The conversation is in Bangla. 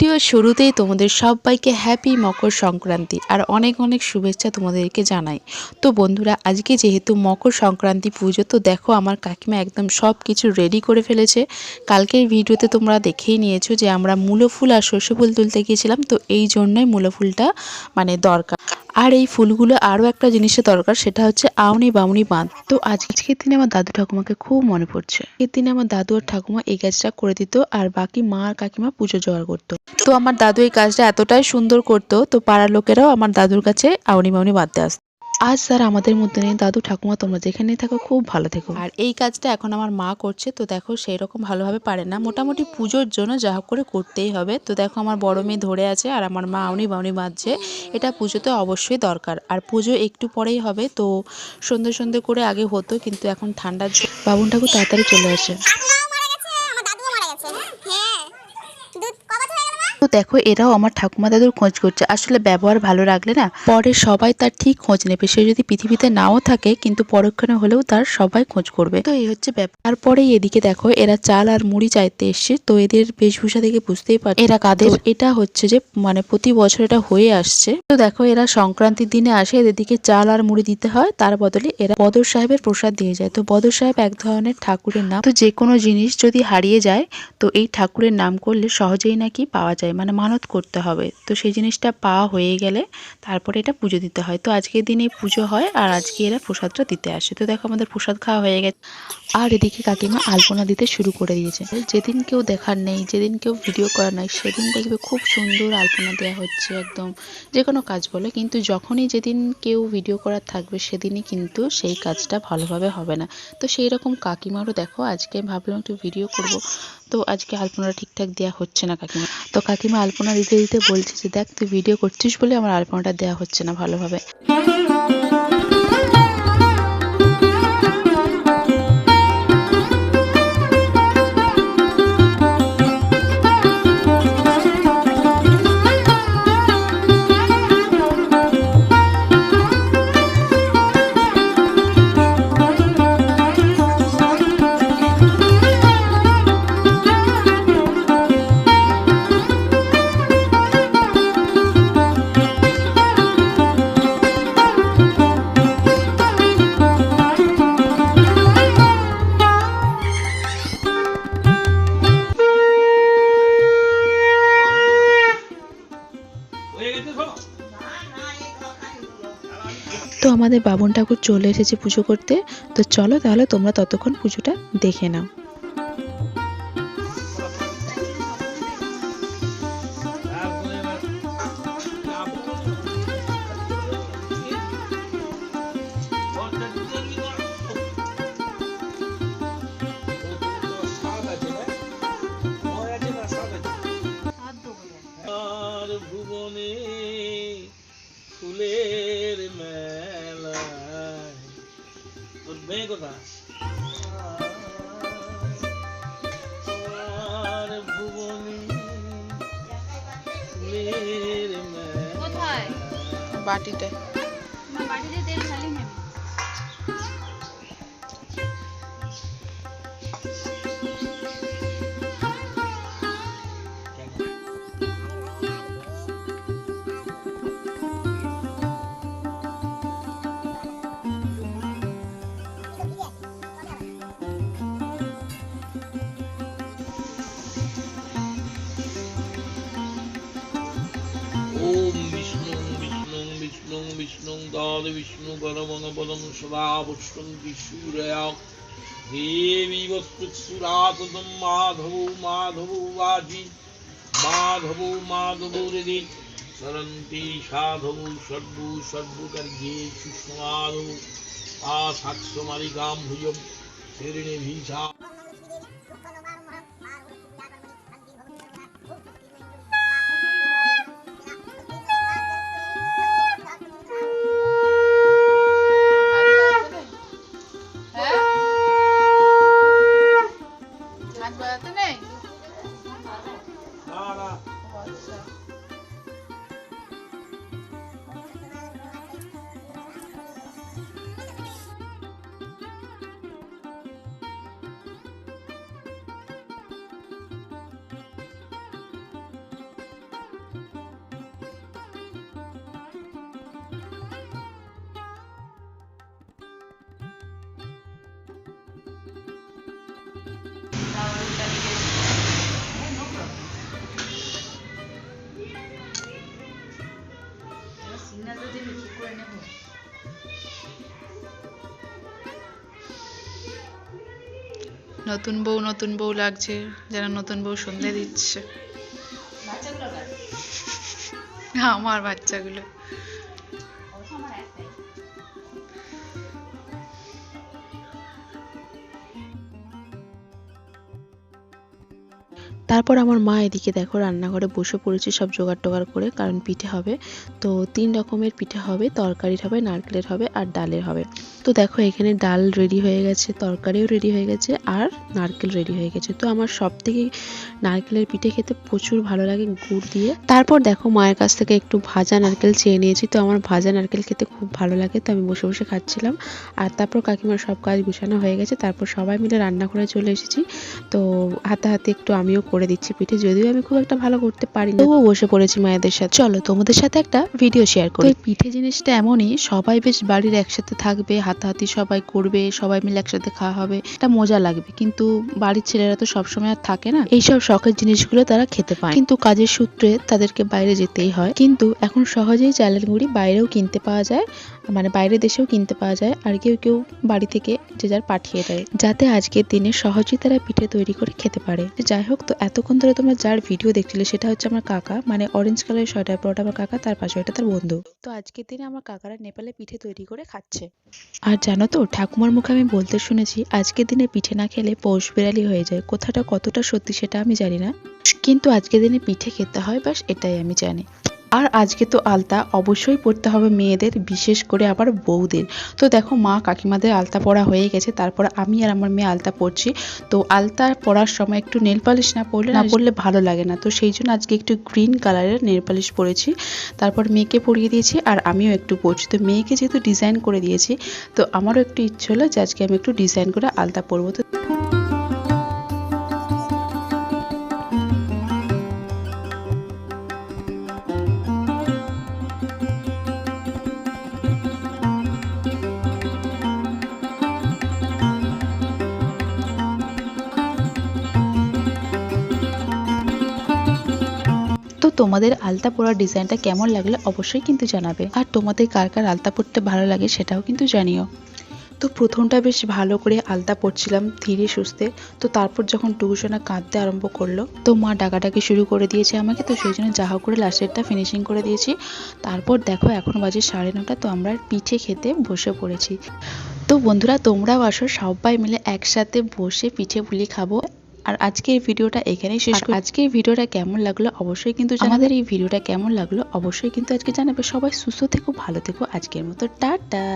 ভিডিওর শুরুতেই তোমাদের সবাইকে হ্যাপি মকর সংক্রান্তি আর অনেক অনেক শুভেচ্ছা তোমাদেরকে জানাই। তো বন্ধুরা, আজকে যেহেতু মকর সংক্রান্তি পুজো, তো দেখো আমার কাকিমা একদম সব কিছু রেডি করে ফেলেছে। কালকের ভিডিওতে তোমরা দেখেই নিয়েছো যে আমরা মূলো ফুল আর সর্ষে ফুল তুলতে গিয়েছিলাম, তো এই জন্যই মূলো ফুলটা মানে দরকার। আর এই ফুলগুলো আরও একটা জিনিসের দরকার, সেটা হচ্ছে আউনি বাউনি বাঁধ। তো আজকের দিনে আমার দাদু ঠাকুমাকে খুব মনে পড়ছে। এর দিনে আমার দাদু আর ঠাকুমা এই গাছটা করে দিত আর বাকি মা আর কাকিমা পুজো জোগাড় করতো। তো আমার দাদু এই কাজটা এতটাই সুন্দর করতো, তো পাড়ার লোকেরাও আমার দাদুর কাছে আউনি বাউনি বাঁধতে আসতো। আজ স্যার আমাদের মধ্যে নেই। দাদু, ঠাকুমা, তোমরা যেখানে থাকো, খুব ভালো থেকো। আর এই কাজটা এখন আমার মা করছে, তো দেখো সেই রকম ভালোভাবে পারে না। মোটামুটি পুজোর জন্য যা হোক করে করতেই হবে। তো দেখো আমার বড় মেয়ে ধরে আছে আর আমার মা আউনি বাউনি বাঁধছে এটা পুজোতে অবশ্যই দরকার। আর পুজো একটু পরেই হবে, তো সন্ধে সন্ধে করে আগে হতো, কিন্তু এখন ঠান্ডার বাবুন ঠাকুর তাড়াতাড়ি চলে আসে ঠাকুমাও মারা গেছে আমার দাদুও মারা গেছে হ্যাঁ দুধ কবাত হয়ে গেল মা তো দেখো এরাও আমার ঠাকুমা দাদুর খোঁজ করছে। আসলে ব্যবহার ভালো রাখলে না, পরে সবাই তার ঠিক খোঁজ নেবে। সে যদি পৃথিবীতে নাও থাকে, কিন্তু পরক্ষণে হলেও তার সবাই খোঁজ করবে। তো এই হচ্ছে ব্যাপার তারপরে এদিকে দেখো, এরা চাল আর মুড়ি চাইতে এসছে। তো এদের বেশভূষা থেকে বুঝতেই পার এরা কাদের? এটা হচ্ছে যে মানে প্রতি বছর এটা হয়ে আসছে। তো দেখো, এরা সংক্রান্তির দিনে আসে, এদের দিকে চাল আর মুড়ি দিতে হয়। তার বদলে এরা বদর সাহেবের প্রসাদ দিয়ে যায়। তো বদর সাহেব এক ধরনের ঠাকুরের নাম তো যে কোনো জিনিস যদি হারিয়ে যায়, তো এই ঠাকুরের নাম করলে সহজেই নাকি পাওয়া যায়। মানে মানত করতে হবে। তো সেই জিনিসটা পাওয়া হয়ে গেলে তারপরে এটা পুজো দিতে হয়। তো আজকের দিনে পুজো হয় আর আজকে এরা প্রসাদটা দিতে আসে। তো দেখো আমাদের প্রসাদ খাওয়া হয়ে গেছে। আর এদিকে কাকিমা আলপনা দিতে শুরু করে দিয়েছে। যেদিন কেউ দেখার নেই, যেদিন কেউ ভিডিও করার নেই, সেদিন দেখবে খুব সুন্দর আলপনা দেওয়া হচ্ছে একদম। যে কোনো কাজ বলে, কিন্তু যখনই যেদিন কেউ ভিডিও করার থাকবে, সেদিনই কিন্তু সেই কাজটা ভালোভাবে হবে না। তো সেই রকম কাকিমারও দেখো, আজকে ভাবলাম একটু ভিডিও করব। তো আজকে আলপনাটা ঠিকঠাক দেওয়া হচ্ছে না কাকিমা তো কাকিমা আলপনা দিতে দিতে বলছে যে, দেখ, তুই ভিডিও করছিস বলে আমার আলপনাটা দেওয়া হচ্ছে না ভালোভাবে। তো আমাদের বাবন ঠাকুর চলে এসেছে পুজো করতে। তো চলো তাহলে তোমরা ততক্ষণ পুজোটা দেখে নাও। ভুবনে ফুলের মেয়ে কোথা আর ভুবনে কোথায়? মেলা বাটিটা তেল বিষ্ণু দাদ বিষ্ণু গরমং পদম সদা পুষ্পন্তি সূরয়া দেবী বস্তুসুরাতম মাধব মাধব বাজি মাধব মাধব হৃদি সরন্তি সাধব সর্বু নতুন বউ নতুন বউ লাগছে যারা নতুন বউ সন্ধে দিচ্ছে। আমার বাচ্চাগুলো। তারপর আমার মা এদিকে দেখো রান্নাঘরে বসে পড়েছি সব জোগাড় টোগাড় করে, কারণ পিঠে হবে। তো তিন রকমের পিঠে হবে, তরকারির হবে, নারকেলের হবে আর ডালের হবে। তো দেখো এখানে ডাল রেডি হয়ে গেছে, তরকারিও রেডি হয়ে গেছে আর নারকেল রেডি হয়ে গেছে। তো আমার সব থেকে নারকেলের পিঠে খেতে প্রচুর ভালো লাগে গুড় দিয়ে। তারপর দেখো মায়ের কাছ থেকে একটু ভাজা নারকেল চেয়ে নিয়েছি, তো আমার ভাজা নারকেল খেতে খুব ভালো লাগে, তো আমি বসে বসে খাচ্ছিলাম। আর তারপর কাকিমার সব কাজ গুছানো হয়ে গেছে, তারপর সবাই মিলে রান্না করে চলে এসেছি। তো হাতে একটু আমিও করে দিচ্ছি পিঠে যদিও আমি খুব একটা ভালো করতে পারি না। তবুও বসে পড়েছি মায়েদের সাথে। চলো তোমাদের সাথে একটা ভিডিও শেয়ার করি। পিঠে জিনিসটা এমনই সবাই বেশ বাড়ির একসাথে থাকবে হাতাহাতি সবাই করবে সবাই মিলে একসাথে খাওয়া হবে এটা মজা লাগবে। কিন্তু বাড়ির ছেলেরা তো সবসময় আর থাকে না। এইসব শখের জিনিসগুলো তারা খেতে পায়। কিন্তু কাজের সূত্রে তাদেরকে বাইরে যেতেই হয়। কিন্তু এখন সহজেই চালের গুঁড়ি বাইরেও কিনতে পাওয়া যায় মানে বাইরের দেশেও কিনতে পাওয়া যায় আর কেউ কেউ বাড়ি থেকে যে যার পাঠিয়ে দেয়, যাতে আজকের দিনে সহজেই তারা পিঠে তৈরি করে খেতে পারে। যাই হোক, তো এতক্ষণ ধরে তোমরা যার ভিডিও দেখছিলে, সেটা হচ্ছে আমার কাকা মানে অরেঞ্জ কালারের সোয়েটার পরোটা আমার কাকা, তার পাশে ওটা তার বন্ধু। তো আজকের দিনে আমার কাকারা নেপালে পিঠে তৈরি করে খাচ্ছে। আর জানো তো, ঠাকুমার মুখে আমি বলতে শুনেছি, আজকের দিনে পিঠে না খেলে পৌষ বিড়ালি হয়ে যায়। কথাটা কতটা সত্যি সেটা আমি জানি না। কিন্তু আজকের দিনে পিঠে খেতে হয়, বাস এটাই আমি জানি। আর আজকে তো আলতা অবশ্যই পড়তে হবে মেয়েদের বিশেষ করে আবার বউদের। তো দেখো মা কাকিমাদের আলতা পরা হয়ে গেছে তারপর আমি আর আমার মেয়ে আলতা পরছি। তো আলতা পরার সময় একটু নেল পালিশ না পরলে না পরলে ভালো লাগে না। তো সেই জন্য আজকে একটু গ্রিন কালারের নেল পালিশ পরেছি। তারপর মেয়েকে পরিয়ে দিয়েছি আর আমিও একটু পরছি। তো মেয়েকে যেহেতু ডিজাইন করে দিয়েছি তো আমারও একটু ইচ্ছে হলো যে আজকে আমি একটু ডিজাইন করে আলতা পরবো। তো তোমাদের আলতা পরার ডিজাইনটা কেমন লাগলে অবশ্যই কিন্তু জানাবে। আর তোমাদের কার কার আলতা পরতে ভালো লাগে সেটাও কিন্তু জানিও। তো প্রথমটা বেশ ভালো করে আলতা পরছিলাম ধীরে সুস্থে। তো তারপর যখন টুকুসোনা কাঁদতে আরম্ভ করল, তো মা ডাকাডাকি শুরু করে দিয়েছে আমাকে। তো সেই জন্য যা হোক করে লাস্টেরটা ফিনিশিং করে দিয়েছি। তারপর দেখো এখন বাজে সাড়ে নটা, তো আমরা পিঠে খেতে বসে পড়েছি। তো বন্ধুরা তোমরাও আসো, সবাই মিলে একসাথে বসে পিঠে পুলি খাব। আর আজকের ভিডিওটা এখানেই শেষ করি। আজকের ভিডিওটা কেমন লাগল অবশ্যই কিন্তু। আমাদের এই ভিডিওটা কেমন লাগল অবশ্যই কিন্তু আজকে জানাবে। সবাই সুস্থ থেকো ভালো থেকো। আজকের মতো টাটা।